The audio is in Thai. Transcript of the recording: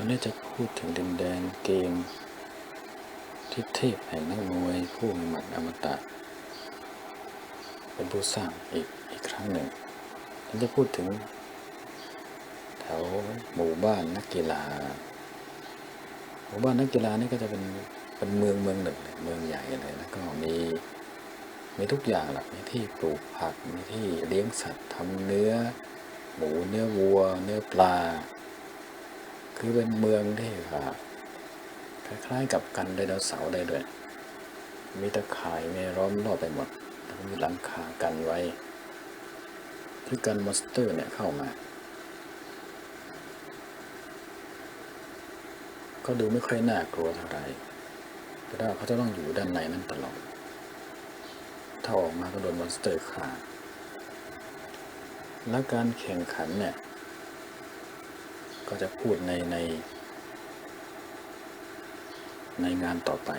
อนนี้จะพูดถึงดินแดนเกม ที่เทพแห่งนักมวยผู้มีหมัดอมตะ เป็นผู้สร้างอีกอีกครั้งหนึ่งฉันจะพูดถึง แถวหมู่บ้านนักกีฬา หมู่บ้านนักกีฬานี่ก็จะเป็นเป็นเมืองเมืองหนึ่งเมืองใหญ่เลยแล้วก็มีมีทุกอย่างแหละมีที่ปลูกผักมีที่เลี้ยงสัตว์ทำเนื้อ หมูเนื้อวัว เนื้อปลา คือเป็นเมืองที่แบบคล้ายๆกับกันไดโนเสาร์ได้ด้วย มีตะข่ายมีล้อมรอบไปหมดแล้วมีหลังคากันไว้ ที่กันมอนสเตอร์เนี่ยเข้ามา ก็ดูไม่ค่อยน่ากลัวเท่าไหร่แต่ว่าเขาจะต้องอยู่ด้านในนั้นตลอด ถ้าออกมาก็โดนมอนสเตอร์ฆ่าและการแข่งขันเนี่ย ก็จะพูดในในในงานต่อไป